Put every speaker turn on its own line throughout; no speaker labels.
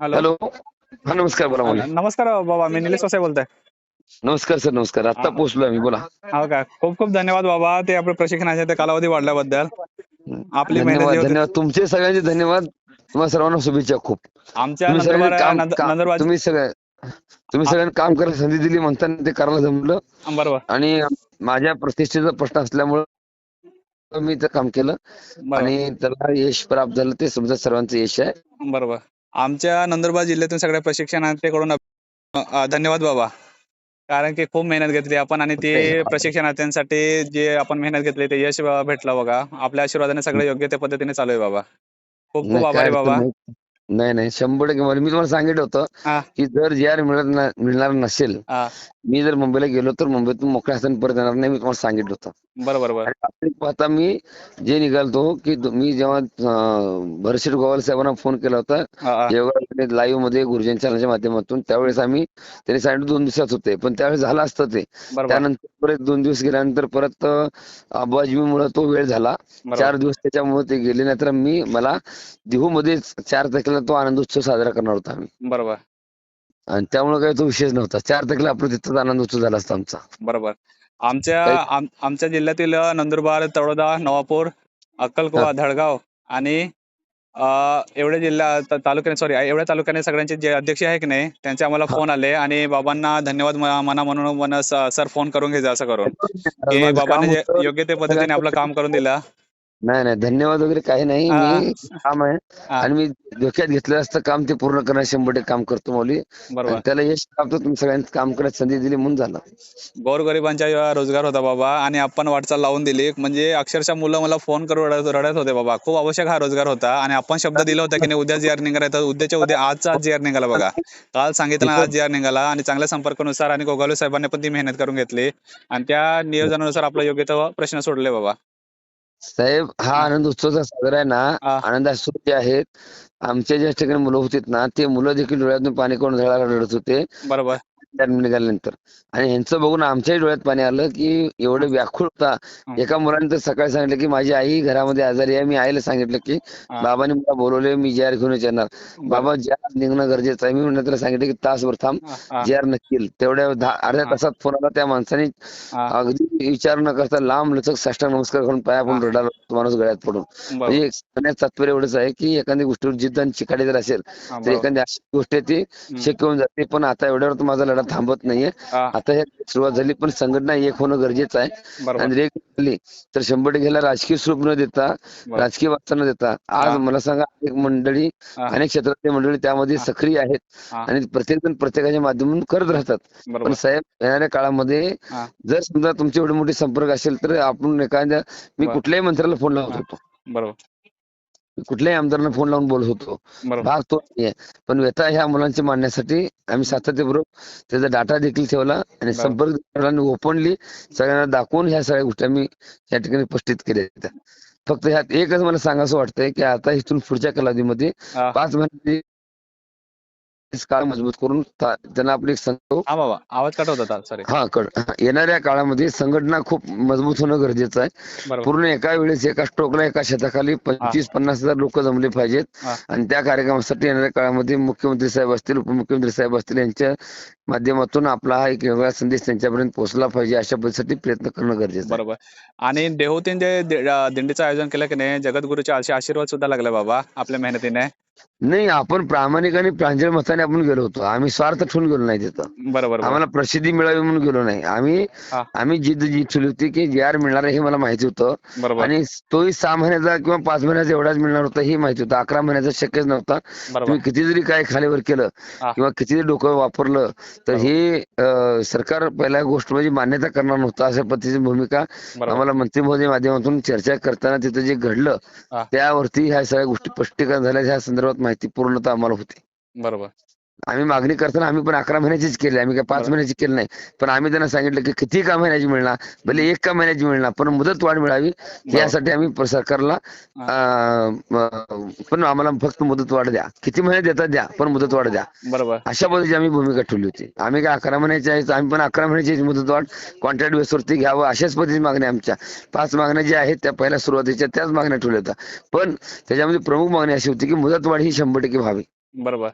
Hello.
Hello. हा नमस्कार बोला बोला.
नमस्कार बाबा मी निलेश वसाई बोलतोय.
नमस्कार सर नमस्कार. आता पोहोचलो आम्ही बोला.
हो का? खूप खूप धन्यवाद बाबा ते आपल्या प्रशिक्षणाचे ते कालावधी वाढल्याबद्दल. आपली मेहनत
धन्यवाद
जी होती-
धन्यवाद. तुमचे सगळ्यांचे धन्यवाद. तुम्हाला सर्वांना शुभेच्छा खूप.
आमच्या
तुम्ही सगळ्यांनी
नंदुरबार
काम-
नंद-
काम-
नंदुरबार
तुम्ही सगळ्या तुम्ही सगळ्यांनी काम करायला संधी दिली म्हणताना ते करायला जमलं.
बरोबर.
आणि माझ्या प्रतिष्ठेचा प्रश्न असल्यामुळं मी ते काम केलं.
बरोबर.
आणि त्याला यश प्राप्त झालं ते समजा सर्वांचं यश आहे.
बरोबर. आमच्या नंदुरबार जिल्ह्यातून सगळ्या प्रशिक्षणार्थीकडून धन्यवाद बाबा. कारण की खूप मेहनत घेतली आपण आणि ते प्रशिक्षणार्थ्यांसाठी जे आपण मेहनत घेतली ते यश भेटलं बघा. आपल्या आशीर्वादाने सगळं योग्य त्या पद्धतीने चालू आहे बाबा. खूप खूप आभारी बाबा.
नाही. नाही शंभर टक्के. मला- मी तुम्हाला सांगितलं. होतं की जर जी आर मिळत मिळणार नसेल मी जर मुंबईला गेलो तर मुंबईतून मोकळ्या हाताने परत येणार नाही मी तुम्हाला सांगितलं होतं.
बरोबर बरोबर.
आणि रात्री पाहता मी जे निघालतो की दो- मी जेव्हा भरशीर गोवाल साहेबांना फोन केला होता
हा, हा.
जेव्हा लाईव्हमध्ये गुरुजन चॅनलच्या माध्यमातून त्यावेळेस आम्ही त्यांनी सांगितलं दोन दिवसात होते पण त्यावेळेस झालं असतं ते.
बरोबर.
त्यानंतर परत दोन दिवस गेल्यानंतर परत मुळे तो वेळ झाला.
बरोबर.
चार दिवस त्याच्यामुळे ते गेले नाहीतर मी मला देहू मध्ये चार तारखेला तो आनंदोत्सव साजरा करणार होता आम्ही.
बरोबर.
आणि त्यामुळे काही तो विषयच नव्हता. चार तारखेला आपला तिथंच आनंदोत्सव झाला असता आमचा.
बरोबर. आमच्या आम- आमच्या जिल्ह्यातील अ, नंदुरबार तळोदा नवापूर अक्कलकुवा धडगाव आणि अ, एवढे जिल्हा त- तालुक्याने सॉरी एवढ्या तालुक्याने सगळ्यांचे जे अध्यक्ष आहे की नाही त्यांचे आम्हाला
हा.
फोन आले आणि बाबांना धन्यवाद म- मना म्हणून मन सर फोन करून घ्यायचा असं करून की
माझं
बाबांनी
काम
जे
होतं.
योग्य ते पद्धतीने आपलं काम करून दिलं
नाही नाही. धन्यवाद वगैरे काही नाही.
हा.
मी काम आहे.
हा.
आणि मी डोक्यात घेतलं असतं काम ते पूर्ण करण्यास शंभर टक्के काम करतो मौली
बरोबर.
आणि त्याला यश प्राप्त तुम्ही सगळ्यांनी काम करायची संधी दिली म्हणून झालं.
गोरगरिबांच्या रोजगार होता बाबा. आणि आपण वाटचाल लावून दिली. म्हणजे अक्षरशः मुलं मला फोन करून रडत रडत होते बाबा. खूप आवश्यक हा रोजगार होता. आणि आपण शब्द दिला होता की नाही उद्या जी आर निघाला तर उद्याच्या उद्या आजचा आज जी आर निघाला बघा. काल सांगितलं आज जी आर निघाला. आणि चांगल्या संपर्कानुसार आणि गोगावले साहेबांनी पण ती मेहनत करून घेतली. आणि त्या नियोजनानुसार आपला योग्य तो प्रश्न सोडले बाबा.
साहेब हा आनंद उत्सवचा साजरा आहे ना
हा.
आनंद उत्सव जे आहेत. आमच्या ज्या ठिकाणी मुलं होती ना ते मुलं देखील डोळ्यातून पाणी करून झाडाला रडत होते.
बरोबर.
त्यात निघाल्यानंतर. आणि ह्यांचं बघून आमच्याही डोळ्यात पाणी आलं की एवढं व्याकुळ होता. एका मुलाने तर सकाळी सांगितलं की माझी आई घरामध्ये आजारी आहे. मी आईला सांगितलं की. बाबांनी मला बोलवले मी जार घेऊनच येणार. बाबा जार निघणं गरजेचं आहे. मी म्हणलं त्याला सांगितलं की तासभर थांब
हा,
जार नक्की. तेवढ्या दहा अर्ध्या. तासात फोन आला त्या माणसाने. अगदी विचार न करता लांब लचक साष्टांग नमस्कार करून पाया पडून माणूस गळ्यात पडून. म्हणजे तात्पर्य एवढंच आहे की एखाद्या गोष्टीवर जिद्द आणि चिकाटी जर असेल तर एखादी अशी गोष्ट आहे ती. शक्य होऊन जाते. पण आता एवढ्यावर माझा लढा थांबत नाहीये आता हे सुरुवात झाली पण संघटना एक होणं गरजेचं आहे आणि एक झाली तर शंभर टक्के ह्याला राजकीय स्वरूप न देता. राजकीय वार्ता न देता आज. मला सांगा एक मंडळी. अनेक क्षेत्रातली मंडळी त्यामध्ये. सक्रिय आहेत. आणि प्रत्येक जण प्रत्येकाच्या माध्यमातून करत राहतात पण साहेब येणाऱ्या काळामध्ये. जर समजा तुमचे एवढे मोठे संपर्क असेल तर आपण एखाद्या मी. कुठल्याही मंत्र्याला फोन लावत. होतो
बरोबर
कुठल्याही आमदारांना फोन लावून बोलत होतो. भाग तो नाहीये. पण व्यथा ह्या मुलांची मांडण्यासाठी आम्ही सातत्यपूर्वक त्याचा डाटा देखील ठेवला आणि. संपर्क ओपनली सगळ्यांना दाखवून ह्या सगळ्या गोष्टी आम्ही या ठिकाणी उपस्थित केल्या फक्त ह्यात एकच मला सांगावं वाटतंय की आता इथून पुढच्या कालावधीमध्ये पाच महिन्याची काळ मजबूत करून त्यांना आपली एक संघ
बाबा आवाज कट होत सॉरी
हा हा, येणाऱ्या काळामध्ये संघटना खूप मजबूत होणं गरजेचं आहे. पूर्ण एका वेळेस एका स्ट्रोकला एका शेताखाली पंचवीस पन्नास हजार लोक जमले पाहिजेत. आणि त्या कार्यक्रमासाठी येणाऱ्या काळामध्ये मुख्यमंत्री साहेब असतील उपमुख्यमंत्री साहेब असतील यांच्या माध्यमातून आपला हा एक वेगळा संदेश त्यांच्यापर्यंत पोहोचला पाहिजे अशा पद्धतीसाठी प्रयत्न करणं गरजेचं आहे.
बरोबर. आणि देहूतीन जे दिंडीचं आयोजन केलं की नाही? जगद्गुरूचे असे आशीर्वाद सुद्धा लागले बाबा आपल्या मेहनतीने.
नाही आपण प्रामाणिक आणि प्रांजळ मताने आपण गेलो होतो. आम्ही स्वार्थ ठेवून गेलो नाही तिथं.
बरोबर
आम्हाला प्रसिद्धी मिळावी म्हणून गेलो नाही. आम्ही. आम्ही जिद्द जी ठेवली होती की जे आर मिळणार हे मला माहिती होतं. आणि तोही सहा महिन्याचा किंवा पाच महिन्याचा एवढाच मिळणार होता हे माहिती होतं. अकरा महिन्याचा शक्यच नव्हता. तुम्ही किती जरी काय खालीवर केलं. किंवा किती जरी डोकं वापरलं तर. हे सरकार पहिल्या गोष्ट म्हणजे मान्यता करणार नव्हतं अशा पद्धतीची भूमिका आम्हाला मंत्री महोदय माध्यमातून चर्चा करताना तिथं जे घडलं. त्यावरती ह्या सगळ्या गोष्टी स्पष्टीकरण झाल्या ह्या संदर्भात माहिती पूर्णतः आम्हाला होती.
बरोबर.
आम्ही मागणी करताना आम्ही पण अकरा महिन्याचीच केली आम्ही काय पाच. महिन्याची केली नाही. पण आम्ही त्यांना सांगितलं की किती का महिन्याची मिळणार? भले एक का महिन्याची मिळणार पण मुदत वाढ मिळावी. यासाठी आम्ही सरकारला पण आम्हाला फक्त मुदत वाढ द्या. किती महिने देतात द्या पण मुदत वाढ द्या.
बरोबर.
अशा पद्धतीची आम्ही भूमिका ठेवली होती. आम्ही काय अकरा महिन्याची आहे आम्ही पण अकरा महिन्याची मुदत वाढ कॉन्ट्रॅक्ट बेसवरती घ्यावं अशाच पद्धतीची मागण्या आमच्या. पाच मागण्या ज्या आहेत त्या पहिल्या सुरुवातीच्या त्याच मागण्या ठेवल्या होत्या. पण त्याच्यामध्ये प्रमुख मागणी अशी होती की मुदत वाढ ही शंभर टक्के व्हावी.
बरोबर.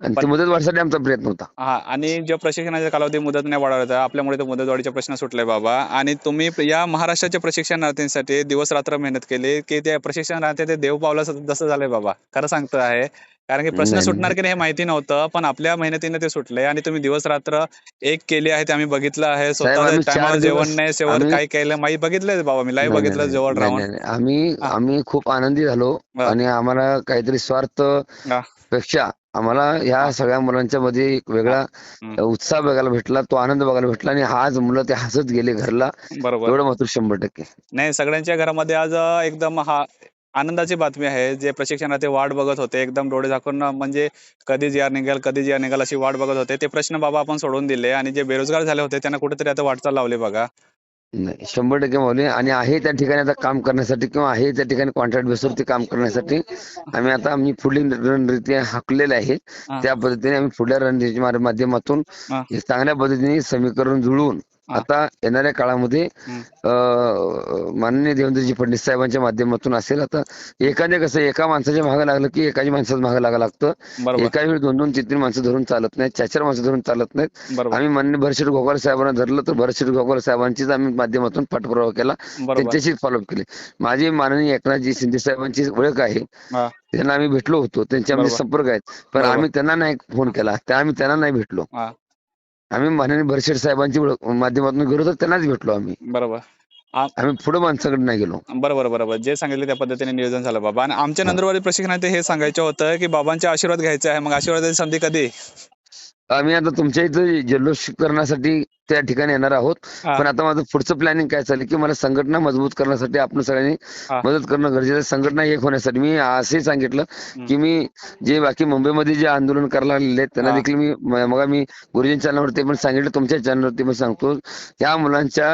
आणि ते मुदत वाढसाठी आमचा प्रयत्न होता.
हा आणि जो प्रशिक्षणाचा कालावधी मुदत नाही वाढवता आपल्यामुळे तो मुदतवाढीचा प्रश्न सुटलाय बाबा. आणि तुम्ही या महाराष्ट्राच्या प्रशिक्षणार्थींसाठी दिवस रात्र मेहनत केली की त्या प्रशिक्षणार्थी ते देव पावला जसं झालंय बाबा. खरं सांगतो आहे. कारण की प्रश्न सुटणार की नाही हे माहिती नव्हतं पण आपल्या मेहनतीने ते सुटले. आणि तुम्ही दिवस रात्र एक केली आहे ते आम्ही बघितलं आहे. स्वतः जेवण नाही सेवन काय केलं माहिती बघितलंय बाबा मी लाईव्ह बघितलं
नाही,
राहून.
आम्ही. आम्ही खूप आनंदी झालो. आणि आम्हाला काहीतरी स्वार्थ. पेक्षा आम्हाला ह्या सगळ्या मुलांच्या मध्ये एक वेगळा. उत्साह बघायला भेटला तो आनंद बघायला भेटला आणि आज मुलं ते हसत गेले घरला.
बरोबर.
एवढं मात्र शंभर टक्के.
नाही सगळ्यांच्या घरामध्ये आज एकदम हा आनंदाची बातमी आहे जे प्रशिक्षणार्थी वाट बघत होते एकदम डोळे झाकून म्हणजे कधी जी आर निघेल कधी आर निघेल अशी वाट बघत होते. ते प्रश्न बाबा आपण सोडून दिले आणि जे बेरोजगार झाले होते त्यांना कुठेतरी आता वाटचाल लावली बघा.
नाही शंभर टक्के माऊली आणि आहे त्या ठिकाणी आता काम करण्यासाठी किंवा आहे त्या ठिकाणी कॉन्ट्रॅक्ट बेसवरती काम करण्यासाठी आम्ही आता आम्ही पुढील रणनीती हाकलेले आहे. त्या पद्धतीने आम्ही पुढल्या रणनीतीच्या माध्यमातून चांगल्या पद्धतीने समीकरण जुळवून. आता येणाऱ्या काळामध्ये माननीय देवेंद्रजी फडणवीस साहेबांच्या माध्यमातून असेल आता एखाद्या कसं एका माणसाच्या मागे लागलं की एकाची माणसाच्या मागे लागा लागतं. एका वेळी दोन दोन तीन तीन माणसं धरून चालत नाहीत चार चार माणसं धरून चालत नाहीत. आम्ही मान्य भरशेट गोगावले साहेबांना धरलं तर भरशेट गोगावले साहेबांचीच आम्ही माध्यमातून पाठपुरावा केला त्यांच्याशी फॉलोअप केले. माझे माननीय एकनाथजी शिंदे साहेबांची ओळख आहे. त्यांना आम्ही भेटलो होतो त्यांच्यामध्ये. संपर्क आहेत. पण. आम्ही त्यांना नाही फोन केला त्या आम्ही त्यांना नाही भेटलो. आम्ही माननीय भरशेट साहेबांची माध्यमातून गेलो तर त्यांनाच भेटलो आम्ही.
बरोबर.
आम्ही पुढे माणसाकडे नाही गेलो.
बरोबर बरोबर. जे सांगितले त्या पद्धतीने नियोजन झालं बाबा. आणि आमच्या नंदुरबारी प्रशिक्षणात हे सांगायचं होतं की बाबांचे आशीर्वाद घ्यायचे आहे. मग आशीर्वादाची संधी कधी?
आम्ही आता तुमच्या इथं जल्लोष करण्यासाठी त्या ठिकाणी येणार आहोत. पण आता माझं पुढचं प्लॅनिंग काय चालेल की मला संघटना मजबूत करण्यासाठी आपण सगळ्यांनी. मदत करणं गरजेचं आहे संघटना एक होण्यासाठी मी असंही सांगितलं की मी जे बाकी मुंबईमध्ये जे आंदोलन करायला लागलेले आहेत त्यांना. देखील मी मग मी गुरुजीं चॅनलवरती पण सांगितलं तुमच्या चॅनलवरती पण सांगतो या मुलांच्या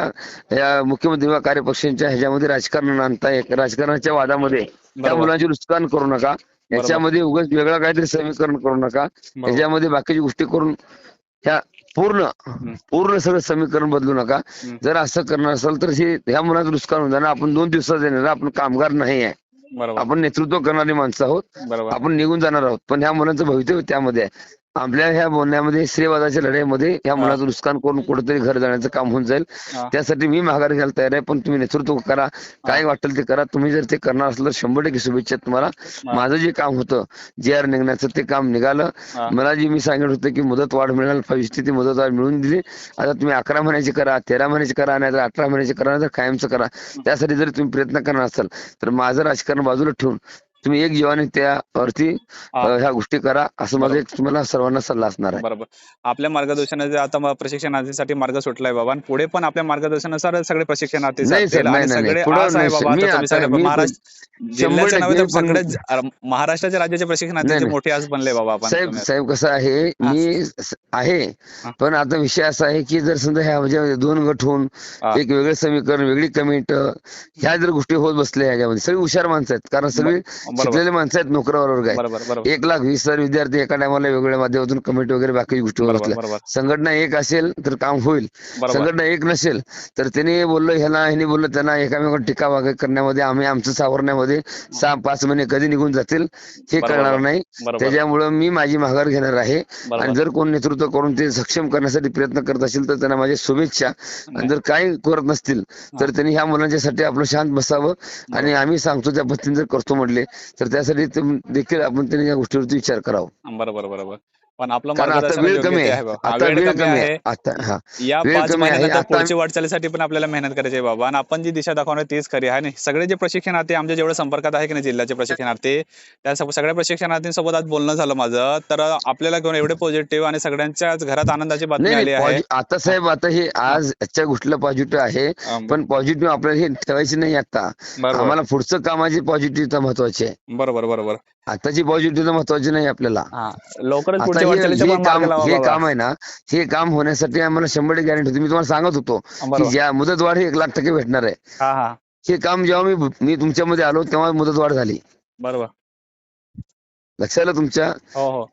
या मुख्यमंत्री व कार्यपक्षांच्या ह्याच्यामध्ये राजकारण आणता राजकारणाच्या वादामध्ये त्या. मुलांचे नुकसान करू नका याच्यामध्ये उगाच वेगळं काहीतरी समीकरण करू नका. याच्यामध्ये बाकीची गोष्टी करून ह्या पूर्ण पूर्ण सगळं समीकरण बदलू नका. जर असं करणार असेल तर हे ह्या मुलाचं नुकसान होऊन जाणार. आपण दोन दिवसात येणार आपण कामगार नाही आहे. आपण नेतृत्व करणारी माणसं आहोत. आपण निघून जाणार आहोत. पण ह्या मुलांचं भवितव्य त्यामध्ये आहे. आपल्या ह्या बोलण्यामध्ये श्रीवादाच्या लढाईमध्ये ह्या मुलाचं नुकसान करून कुठेतरी घर जाण्याचं काम होऊन जाईल. त्यासाठी मी माघार घ्यायला तयार आहे पण तुम्ही नेतृत्व करा. काय वाटेल ते करा. तुम्ही जर ते करणार असलं शंभर टक्के शुभेच्छा तुम्हाला. माझं जे काम होतं जे आर निघण्याचं ते काम निघालं. मला जे मी सांगितलं होतं की मुदत वाढ मिळाल पाहिजे ती मुदत वाढ मिळून दिली. आता तुम्ही अकरा महिन्याची करा तेरा महिन्याची करा नाही तर अठरा महिन्याची करा नाही तर कायमचं करा. त्यासाठी जर तुम्ही प्रयत्न करणार असाल तर माझं राजकारण बाजूला ठेवून तुम्ही एक जीवाने त्यावरती
हा.
अं, ह्या गोष्टी करा असं माझं एक तुम्हाला सर्वांना सल्ला असणार आहे
बरोबर आपल्या मार्गदर्शनाचे आता प्रशिक्षणार्थीसाठी मार्ग सुटलाय बाबा आणि पुढे पण आपल्या मार्गदर्शनानुसार सगळे प्रशिक्षणार्थी महाराष्ट्राच्या राज्याचे
नाही,
प्रशिक्षणार्थी
नाही.
मोठे आज बनले बाबा आपण
साहेब. साहेब कसं आहे. मी आहे. पण आता विषय असा आहे की जर समजा ह्या म्हणजे दोन गट होऊन. एक वेगळं समीकरण वेगळी कमिट ह्या जर गोष्टी होत बसल्या ह्याच्यामध्ये सगळी हुशार माणसं आहेत कारण सगळी शिकलेले माणसं आहेत नोकऱ्यावर वर्ग आहे एक लाख वीस हजार विद्यार्थी एका टायमाला वेगवेगळ्या माध्यमातून कमिटी वगैरे बाकी गोष्टी होत
बरोबर
बसल्या.
बरोबर.
संघटना एक असेल तर काम होईल. संघटना एक नसेल तर त्याने बोललं ह्याला ह्याने बोललं त्यांना एकामेकांवर टीका वागा करण्यामध्ये आम्ही आमचं सावरण्यामध्ये सहा पाच महिने कधी निघून जातील हे. कळणार नाही. त्याच्यामुळं मी माझी माघार घेणार आहे. आणि जर कोण नेतृत्व करून ते सक्षम करण्यासाठी प्रयत्न करत असेल तर त्यांना माझ्या शुभेच्छा. आणि जर काही करत नसतील तर त्यांनी ह्या मुलांच्यासाठी आपलं शांत बसावं. आणि आम्ही सांगतो त्या पद्धतीने जर करतो म्हटले तर त्यासाठी ते देखील आपण त्यांनी या गोष्टीवरती विचार करावा.
बरोबर बरोबर. पण आपलं
वेळ कमी आहे.
या पाच. महिन्यानंतर
आता-
पुढची वाटचालीसाठी पण आपल्याला मेहनत करायची आहे बाबा. आणि आपण जी दिशा दाखवणार तीच खरी आहे नाही? सगळे जे प्रशिक्षणार्थी आमच्या जेवढे संपर्कात आहे की नाही जिल्ह्याचे प्रशिक्षणार्थी त्या सग- सगळ्या प्रशिक्षणार्थींसोबत आज बोलणं झालं माझं. तर आपल्याला घेऊन एवढे पॉझिटिव्ह आणि सगळ्यांच्याच घरात आनंदाची बातमी आली आहे.
आता साहेब आता हे आज आजच्या गोष्टीला पॉझिटिव्ह आहे पण पॉझिटिव्ह आपल्याला हे ठेवायची नाही आता. आम्हाला पुढचं कामाची पॉझिटिव्हता महत्वाची आहे.
बरोबर बरोबर.
आताची पॉझिटिव्हता महत्वाची नाही आपल्याला.
हा लवकरच
आता
पुढच्या
हे
वाटचालीचा
हे
पण मार्ग
काम
लावा
हे
बाबा.
काम आहे ना हे काम होण्यासाठी आम्हाला शंभर गॅरंटी होती. मी तुम्हाला सांगत होतो की
बरोबर.
ज्या मुदतवाढ ही एक लाख टक्के भेटणार आहे.
हा हा.
हे काम जेव्हा मी मी तुमच्यामध्ये आलो तेव्हा मुदतवाढ झाली.
बरोबर.
लक्षात आलं तुमच्या?
हो हो.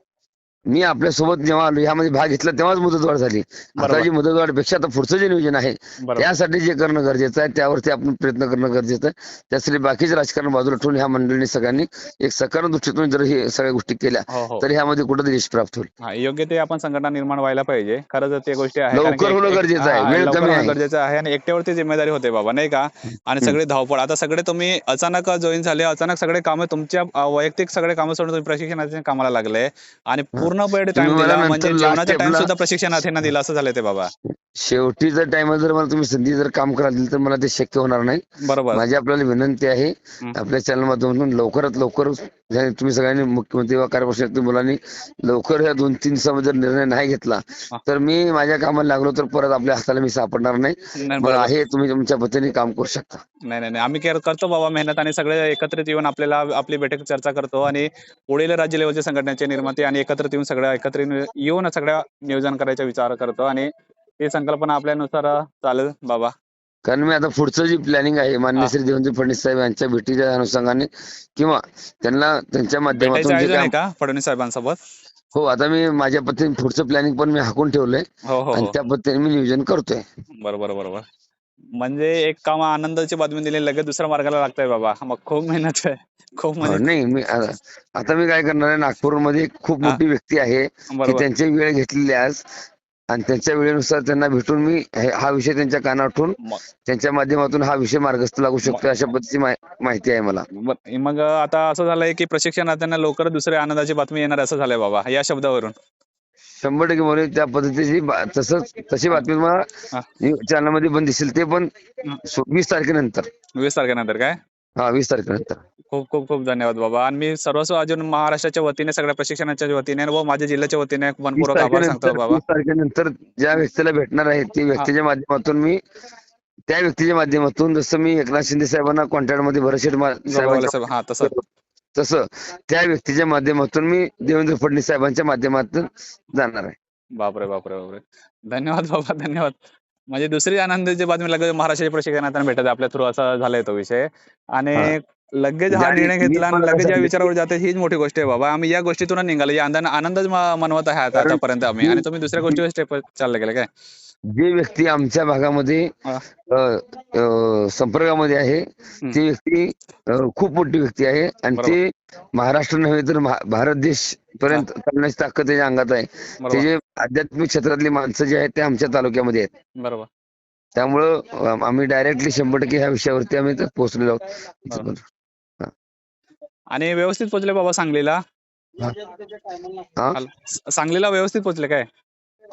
मी आपल्यासोबत जेव्हा आलो ह्यामध्ये भाग घेतला तेव्हाच मुदतवाढ झाली. आता. जी मुदतवाढपेक्षा आता पुढचं जे नियोजन आहे त्यासाठी जे करणं गरजेचं आहे त्यावरती आपण प्रयत्न करणं गरजेचं आहे. त्यासाठी बाकीचे राजकारण बाजूला ठेवून ह्या मंडळींनी सगळ्यांनी एक सकारात्मक दृष्टीतून जर हे सगळ्या गोष्टी केल्या
हो हो.
तर ह्यामध्ये कुठेतरी यश प्राप्त होईल.
हा, योग्य ते आपण संघटना निर्माण व्हायला पाहिजे. खरंच ते गोष्टी आहे
लवकर होणं गरजेचं आहे. वेळ कमी.
गरजेचं आहे आणि एकट्यावरती जिम्मेदारी होते बाबा नाही का? आणि सगळे धावपळ. आता सगळे तुम्ही अचानक जॉईन झाले अचानक सगळे कामं तुमच्या वैयक्तिक सगळे कामं सोडून तुम्ही प्रशिक्षणाच्या कामाला लागले आणि पूर्ण वेळ टाइम दिला. म्हणजे जेवणाचा टाइम सुद्धा प्रशिक्षणार्थींना दिला. असं झालं ते बाबा.
शेवटीचा टाइम जर मला तुम्ही संधी जर काम करायला दिली तर मला ते शक्य होणार नाही
बरोबर
माझी आपल्याला विनंती आहे. आपल्या चॅनल माध्यमातून लवकरात लवकर तुम्ही सगळ्यांनी मुख्यमंत्री व कार्यपक्षातील मुलांनी लवकर या दोन तीन दिवसामध्ये जर निर्णय नाही घेतला
हा.
तर मी माझ्या कामाला लागलो तर परत आपल्या हाताला मी सापडणार नाही
नाही,
मग
बरोबर.
आहे तुम्ही तुमच्या पद्धतीने काम करू शकता
नाही नाही नाही. आम्ही केअर करतो बाबा मेहनत आणि सगळे एकत्रित येऊन आपल्याला आपली बैठक चर्चा करतो आणि पुढील राज्य लेवलच्या संघटनेचे निर्माते आणि एकत्रित येऊन सगळ्या एकत्रित येऊन सगळ्या नियोजन करायचा विचार करतो आणि ती संकल्पना आपल्यानुसार चालेल बाबा.
कारण मी आता पुढचं जी प्लॅनिंग आहे मान्य. श्री देवेंद्र फडणवीस साहेब यांच्या भेटीच्या अनुषंगाने किंवा त्यांना त्यांच्या माध्यमातून जे
आयोजन आहे
काम
का फडणवीस साहेबांसोबत?
हो आता मी माझ्या पद्धतीने पुढचं प्लॅनिंग पण मी हाकून ठेवलंय.
हो हो
आणि
हो.
त्या पद्धतीने मी नियोजन करतोय.
बरोबर बरोबर म्हणजे एक काम आनंदाची बातमी दिली लगेच दुसऱ्या मार्गाला लागतंय बाबा. मग खूप मेहनत आहे. खूप
हो,
म्हणजे
नाही मी आता आता मी काय करणार आहे नागपूरमध्ये एक खूप
हा.
मोठी व्यक्ती आहे की
बरोबर.
त्यांची वेळ घेतलेली आहे आज. आणि त्यांच्या वेळेनुसार त्यांना भेटून मी हे- विषय त्यांच्या
मग
त्यांच्या माध्यमातून हा विषय मार्गस्थ लागू शकतो अशा पद्धतीची माहि- माहिती आहे मला.
मग आता असं झालंय की प्रशिक्षणार्थ्यांना लवकर दुसऱ्या आनंदाची बातमी येणार असं झालंय बाबा या शब्दावरून.
शंभर टक्के म्हणून त्या पद्धतीची तसंच तशी बातमी. मला चॅनलमध्ये पण दिसेल. ते पण वीस तारखेनंतर.
वीस तारखेनंतर काय?
हा वीस तारखेनंतर
खूप खूप खूप धन्यवाद बाबा. आणि मी सर्वस्व अजून महाराष्ट्राच्या वतीने सगळ्या प्रशिक्षणाच्या वतीने व माझ्या जिल्ह्याच्या वतीने मनपूर्वक आभार सांगतो बाबा.
वीस तारखेनंतर ज्या व्यक्तीला भेटणार आहे त्या व्यक्तीच्या माध्यमातून मी त्या व्यक्तीच्या माध्यमातून जसं मी एकनाथ शिंदे साहेबांना कॉन्टॅक्टमध्ये
साहेब हा तसं.
तसं त्या व्यक्तीच्या माध्यमातून मी देवेंद्र फडणवीस साहेबांच्या माध्यमातून जाणार आहे.
बापरे बापरे बापरे. धन्यवाद बाबा धन्यवाद. म्हणजे दुसरी आनंदाची बातमी लागली महाराष्ट्राच्या प्रशिक्षणात भेटत आपल्या थ्रू असा झालाय तो विषय. आणि लगेच हा निर्णय घेतला आणि लगेच या विचारावर जाते हीच मोठी गोष्ट आहे बाबा. आम्ही या गोष्टीतून निघालो. या आनंद आनंदच मनवत आहे आतापर्यंत आम्ही. आणि तुम्ही दुसऱ्या गोष्टीवर स्टेप चालले गेले काय?
जे व्यक्ती आमच्या भागामध्ये संपर्कामध्ये आहे ती व्यक्ती खूप मोठी व्यक्ती आहे. आणि. ते महाराष्ट्र नव्हे तर भारत देश पर्यंत चालण्याची ताकद त्याच्या अंगात आहे. ते जे आध्यात्मिक क्षेत्रातली माणसं जे आहेत ते आमच्या तालुक्यामध्ये आहेत.
बरोबर.
त्यामुळं आम्ही डायरेक्टली शंभर टक्के ह्या विषयावरती आम्ही पोहोचलेलो आहोत.
आणि व्यवस्थित पोहोचले बाबा सांगलीला.
हा?
सांगलीला व्यवस्थित पोहोचले काय?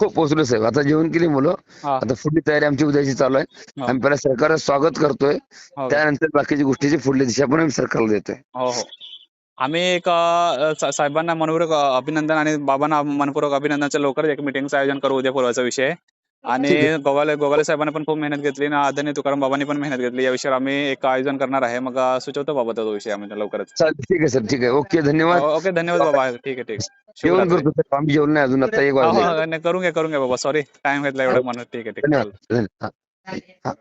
हो पोहोचलो साहेब. आता जेवण केली मुलं.
हा.
आता पुढली तयारी आमची उद्याची चालू आहे.
हा.
आम्ही पहिला सरकारचं स्वागत करतोय.
हो. का?
त्यानंतर बाकीची गोष्टीची पुढली दिशा पण आम्ही सरकारला देतोय.
हो हो. आम्ही एक अ, सा- साहेबांना मनपूर्वक अ, अभिनंदन आणि बाबांना मनपूर्वक अभिनंदनचं लवकरच एक मिटिंगचं आयोजन करू उद्या पूर्वाचा विषय. आणि. गोगाले गोगाले साहेबांनी पण खूप मेहनत घेतली आणि आदरणीय तुकाराम बाबांनी पण मेहनत घेतली. या विषयावर आम्ही एक आयोजन करणार आहे. मग सुचवतो बाबा तो विषय आम्ही लवकरच.
चालेल ठीक आहे सर ठीक आहे. ओके धन्यवाद.
ओके धन्यवाद बाबा. ठीक आहे ठीक आहे.
जेवण. करतो सर. आम्ही जेवण नाही अजून आता एक
हो,
वाजले.
हो, करून घ्या करून घ्या बाबा. सॉरी टाइम घेतला एवढं म्हणून. ठीक आहे ठीक आहे.
धन्यवाद. हा.